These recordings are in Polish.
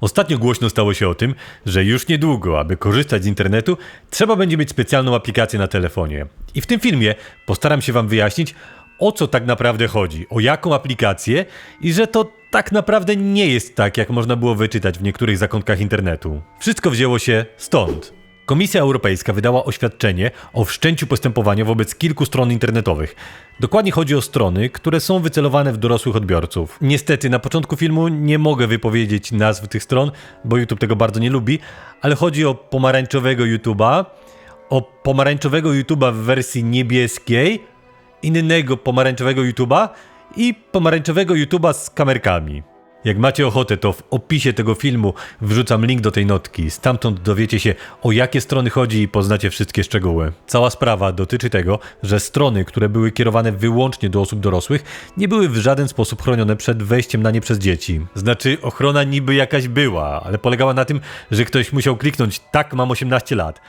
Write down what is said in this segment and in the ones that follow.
Ostatnio głośno stało się o tym, że już niedługo, aby korzystać z internetu, trzeba będzie mieć specjalną aplikację na telefonie. I w tym filmie postaram się Wam wyjaśnić, o co tak naprawdę chodzi, o jaką aplikację i że to tak naprawdę nie jest tak, jak można było wyczytać w niektórych zakątkach internetu. Wszystko wzięło się stąd. Komisja Europejska wydała oświadczenie o wszczęciu postępowania wobec kilku stron internetowych. Dokładnie chodzi o strony, które są wycelowane w dorosłych odbiorców. Niestety, na początku filmu nie mogę wypowiedzieć nazw tych stron, bo YouTube tego bardzo nie lubi, ale chodzi o pomarańczowego YouTube'a, o pomarańczowego YouTube'a w wersji niebieskiej, innego pomarańczowego YouTube'a i pomarańczowego YouTube'a z kamerkami. Jak macie ochotę, to w opisie tego filmu wrzucam link do tej notki. Stamtąd dowiecie się, o jakie strony chodzi i poznacie wszystkie szczegóły. Cała sprawa dotyczy tego, że strony, które były kierowane wyłącznie do osób dorosłych, nie były w żaden sposób chronione przed wejściem na nie przez dzieci. Znaczy, ochrona niby jakaś była, ale polegała na tym, że ktoś musiał kliknąć tak, mam 18 lat.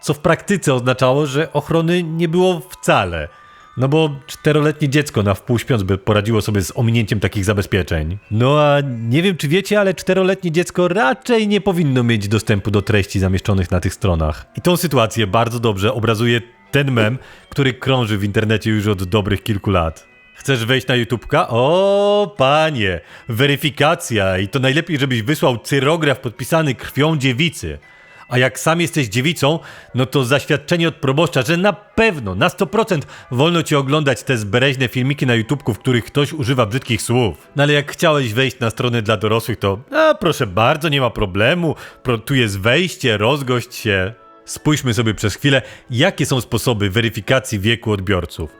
Co w praktyce oznaczało, że ochrony nie było wcale. No bo czteroletnie dziecko na wpół śpiąc by poradziło sobie z ominięciem takich zabezpieczeń. No a nie wiem czy wiecie, ale czteroletnie dziecko raczej nie powinno mieć dostępu do treści zamieszczonych na tych stronach. I tą sytuację bardzo dobrze obrazuje ten mem, który krąży w internecie już od dobrych kilku lat. Chcesz wejść na YouTubka? O, panie! Weryfikacja i to najlepiej, żebyś wysłał cyrograf podpisany krwią dziewicy. A jak sam jesteś dziewicą, no to zaświadczenie od proboszcza, że na pewno, na 100% wolno ci oglądać te zbereźne filmiki na YouTubku, w których ktoś używa brzydkich słów. No ale jak chciałeś wejść na stronę dla dorosłych, to a proszę bardzo, nie ma problemu, Pro, tu jest wejście, rozgość się. Spójrzmy sobie przez chwilę, jakie są sposoby weryfikacji wieku odbiorców.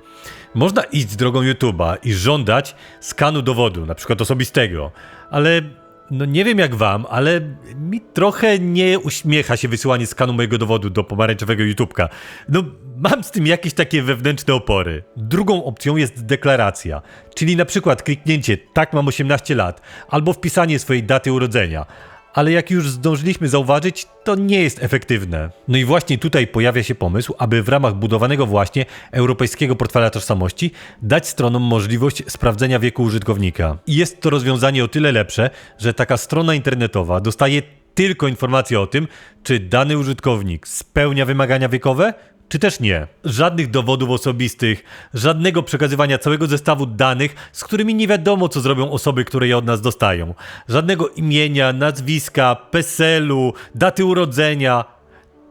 Można iść drogą YouTube'a i żądać skanu dowodu, na przykład osobistego, ale no nie wiem jak wam, ale mi trochę nie uśmiecha się wysyłanie skanu mojego dowodu do pomarańczowego YouTubka. No mam z tym jakieś takie wewnętrzne opory. Drugą opcją jest deklaracja, czyli na przykład kliknięcie tak mam 18 lat albo wpisanie swojej daty urodzenia ale jak już zdążyliśmy zauważyć, to nie jest efektywne. No i właśnie tutaj pojawia się pomysł, aby w ramach budowanego właśnie europejskiego portfela tożsamości dać stronom możliwość sprawdzenia wieku użytkownika. I jest to rozwiązanie o tyle lepsze, że taka strona internetowa dostaje tylko informacje o tym, czy dany użytkownik spełnia wymagania wiekowe, czy też nie. Żadnych dowodów osobistych, żadnego przekazywania całego zestawu danych, z którymi nie wiadomo, co zrobią osoby, które je od nas dostają. Żadnego imienia, nazwiska, PESEL-u, daty urodzenia.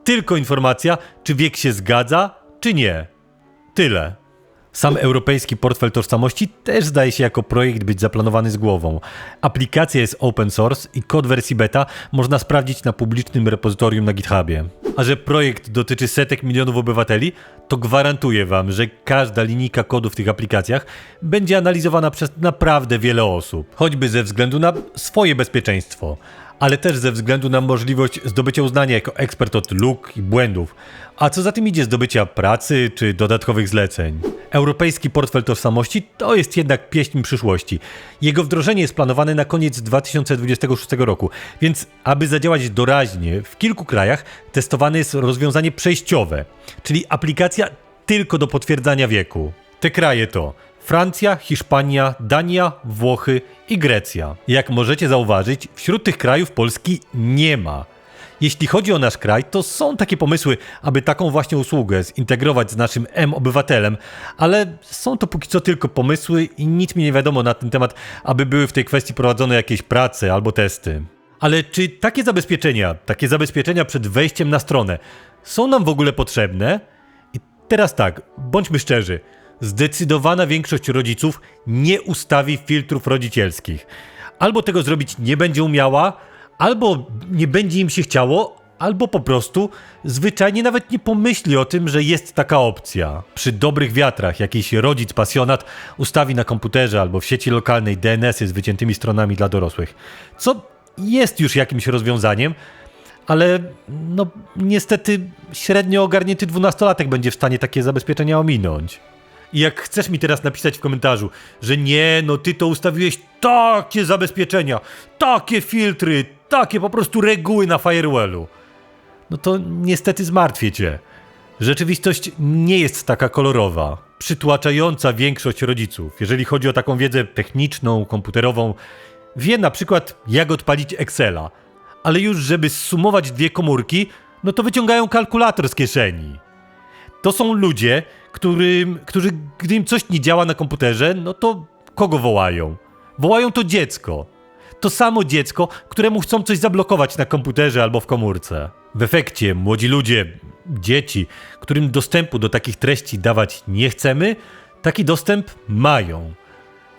Tylko informacja, czy wiek się zgadza, czy nie. Tyle. Sam europejski portfel tożsamości też zdaje się jako projekt być zaplanowany z głową. Aplikacja jest open source i kod wersji beta można sprawdzić na publicznym repozytorium na GitHubie. A że projekt dotyczy setek milionów obywateli, to gwarantuję Wam, że każda linijka kodu w tych aplikacjach będzie analizowana przez naprawdę wiele osób, choćby ze względu na swoje bezpieczeństwo ale też ze względu na możliwość zdobycia uznania jako ekspert od luk i błędów, a co za tym idzie zdobycia pracy czy dodatkowych zleceń. Europejski portfel tożsamości to jest jednak pieśń przyszłości. Jego wdrożenie jest planowane na koniec 2026 roku, więc aby zadziałać doraźnie, w kilku krajach testowane jest rozwiązanie przejściowe, czyli aplikacja tylko do potwierdzania wieku. Te kraje to Francja, Hiszpania, Dania, Włochy i Grecja. Jak możecie zauważyć, wśród tych krajów Polski nie ma. Jeśli chodzi o nasz kraj, to są takie pomysły, aby taką właśnie usługę zintegrować z naszym M-obywatelem, ale są to póki co tylko pomysły i nic mi nie wiadomo na ten temat, aby były w tej kwestii prowadzone jakieś prace albo testy. Ale czy takie zabezpieczenia, takie zabezpieczenia przed wejściem na stronę są nam w ogóle potrzebne? I teraz tak, bądźmy szczerzy zdecydowana większość rodziców nie ustawi filtrów rodzicielskich. Albo tego zrobić nie będzie umiała, albo nie będzie im się chciało, albo po prostu zwyczajnie nawet nie pomyśli o tym, że jest taka opcja. Przy dobrych wiatrach jakiś rodzic pasjonat ustawi na komputerze albo w sieci lokalnej DNS-y z wyciętymi stronami dla dorosłych. Co jest już jakimś rozwiązaniem, ale no niestety średnio ogarnięty dwunastolatek będzie w stanie takie zabezpieczenia ominąć. I jak chcesz mi teraz napisać w komentarzu, że nie, no ty to ustawiłeś takie zabezpieczenia, takie filtry, takie po prostu reguły na firewallu, no to niestety zmartwię cię. Rzeczywistość nie jest taka kolorowa. Przytłaczająca większość rodziców, jeżeli chodzi o taką wiedzę techniczną, komputerową, wie na przykład jak odpalić Excela, ale już żeby zsumować dwie komórki, no to wyciągają kalkulator z kieszeni. To są ludzie, którym, którzy, gdy im coś nie działa na komputerze, no to kogo wołają? Wołają to dziecko. To samo dziecko, któremu chcą coś zablokować na komputerze albo w komórce. W efekcie młodzi ludzie, dzieci, którym dostępu do takich treści dawać nie chcemy, taki dostęp mają.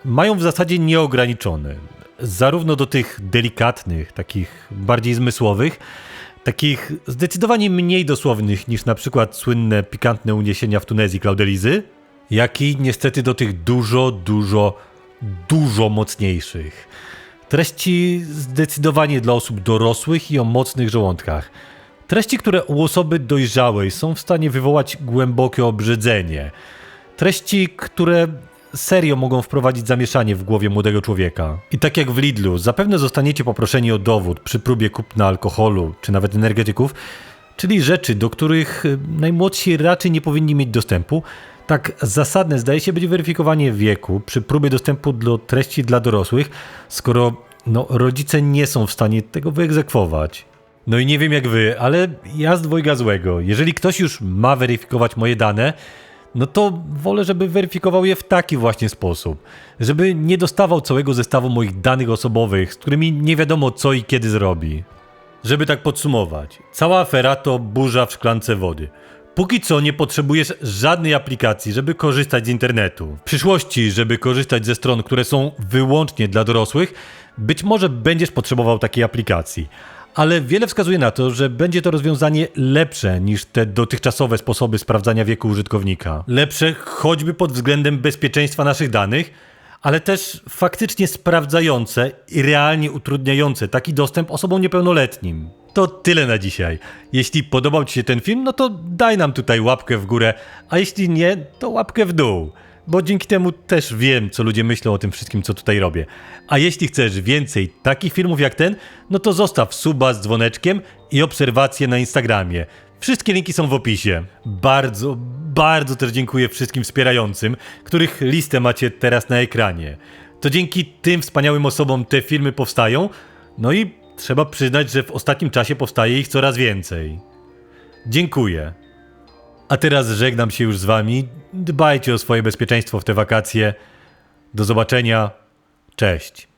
Mają w zasadzie nieograniczony. Zarówno do tych delikatnych, takich bardziej zmysłowych, takich zdecydowanie mniej dosłownych niż na przykład słynne pikantne uniesienia w Tunezji Klaudelizy, jak i niestety do tych dużo, dużo, dużo mocniejszych. Treści zdecydowanie dla osób dorosłych i o mocnych żołądkach. Treści, które u osoby dojrzałej są w stanie wywołać głębokie obrzydzenie. Treści, które serio mogą wprowadzić zamieszanie w głowie młodego człowieka. I tak jak w Lidlu, zapewne zostaniecie poproszeni o dowód przy próbie kupna alkoholu czy nawet energetyków, czyli rzeczy, do których y, najmłodsi raczej nie powinni mieć dostępu. Tak zasadne zdaje się być weryfikowanie wieku przy próbie dostępu do treści dla dorosłych, skoro no, rodzice nie są w stanie tego wyegzekwować. No i nie wiem jak wy, ale ja z dwojga złego. Jeżeli ktoś już ma weryfikować moje dane, no to wolę, żeby weryfikował je w taki właśnie sposób. Żeby nie dostawał całego zestawu moich danych osobowych, z którymi nie wiadomo co i kiedy zrobi. Żeby tak podsumować, cała afera to burza w szklance wody. Póki co nie potrzebujesz żadnej aplikacji, żeby korzystać z internetu. W przyszłości, żeby korzystać ze stron, które są wyłącznie dla dorosłych, być może będziesz potrzebował takiej aplikacji. Ale wiele wskazuje na to, że będzie to rozwiązanie lepsze niż te dotychczasowe sposoby sprawdzania wieku użytkownika. Lepsze choćby pod względem bezpieczeństwa naszych danych, ale też faktycznie sprawdzające i realnie utrudniające taki dostęp osobom niepełnoletnim. To tyle na dzisiaj. Jeśli podobał Ci się ten film, no to daj nam tutaj łapkę w górę, a jeśli nie, to łapkę w dół. Bo dzięki temu też wiem, co ludzie myślą o tym wszystkim, co tutaj robię. A jeśli chcesz więcej takich filmów jak ten, no to zostaw suba z dzwoneczkiem i obserwacje na Instagramie. Wszystkie linki są w opisie. Bardzo, bardzo też dziękuję wszystkim wspierającym, których listę macie teraz na ekranie. To dzięki tym wspaniałym osobom te filmy powstają, no i trzeba przyznać, że w ostatnim czasie powstaje ich coraz więcej. Dziękuję. A teraz żegnam się już z wami. Dbajcie o swoje bezpieczeństwo w te wakacje. Do zobaczenia. Cześć.